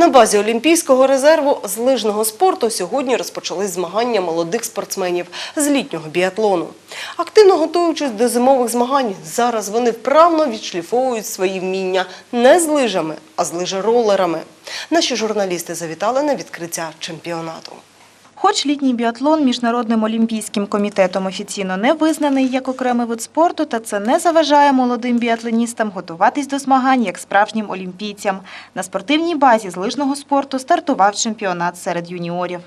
На базі Олімпійського резерву з лижного спорту сьогодні розпочались змагання молодих спортсменів з літнього біатлону. Активно готуючись до зимових змагань, зараз вони вправно відшліфовують свої вміння не з лижами, а з лижеролерами. Наші журналісти завітали на відкриття чемпіонату. Хоч літній біатлон Міжнародним олімпійським комітетом офіційно не визнаний як окремий вид спорту, та це не заважає молодим біатлоністам готуватись до змагань як справжнім олімпійцям. На спортивній базі з лижного спорту стартував чемпіонат серед юніорів.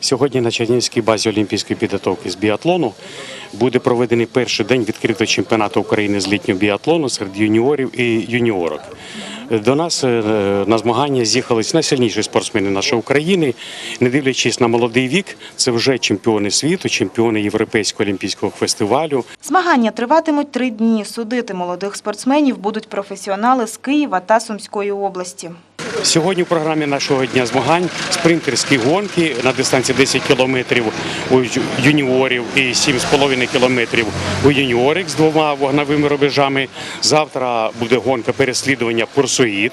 Сьогодні на Чернігівській базі Олімпійської підготовки з біатлону буде проведений перший день відкритого чемпіонату України з літнього біатлону серед юніорів і юніорок. До нас е, на змагання з'їхались найсильніші спортсмени нашої України. Не дивлячись на молодий вік, це вже чемпіони світу, чемпіони Європейського олімпійського фестивалю. Змагання триватимуть три дні. Судити молодих спортсменів будуть професіонали з Києва та Сумської області. Сьогодні в програмі нашого дня змагань спринтерські гонки на дистанції 10 кілометрів у юніорів і 7,5 кілометрів у юніорик з двома вогновими рубежами. Завтра буде гонка переслідування Пурсуїт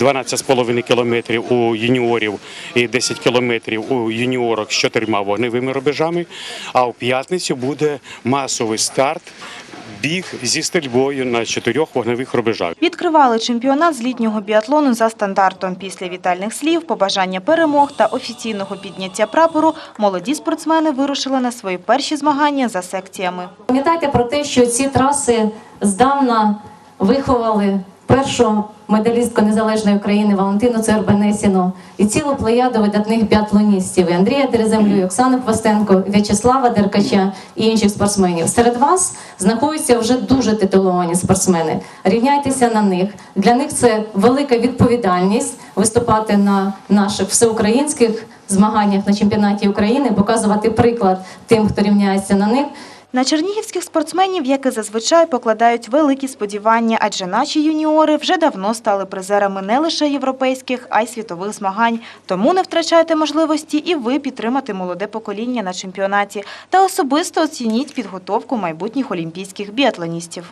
12,5 кілометрів у юніорів і 10 кілометрів у юніорок з чотирма вогневими рубежами. А у п'ятницю буде масовий старт. Біг зі стрільбою на чотирьох вогневих рубежах. Відкривали чемпіонат з літнього біатлону за стандартом. Після вітальних слів, побажання перемог та офіційного підняття прапору молоді спортсмени вирушили на свої перші змагання за секціями. Пам'ятайте про те, що ці траси здавна виховали першу медалістку незалежної України Валентину Цербенесіну і цілу плеяду видатних біатлоністів і Андрія Тереземлю, і Оксану Хвостенко, В'ячеслава Деркача і інших спортсменів. Серед вас знаходяться вже дуже титуловані спортсмени. Рівняйтеся на них. Для них це велика відповідальність виступати на наших всеукраїнських змаганнях на чемпіонаті України, показувати приклад тим, хто рівняється на них. На чернігівських спортсменів, як і зазвичай, покладають великі сподівання, адже наші юніори вже давно стали призерами не лише європейських, а й світових змагань. Тому не втрачайте можливості і ви підтримати молоде покоління на чемпіонаті та особисто оцініть підготовку майбутніх олімпійських біатлоністів.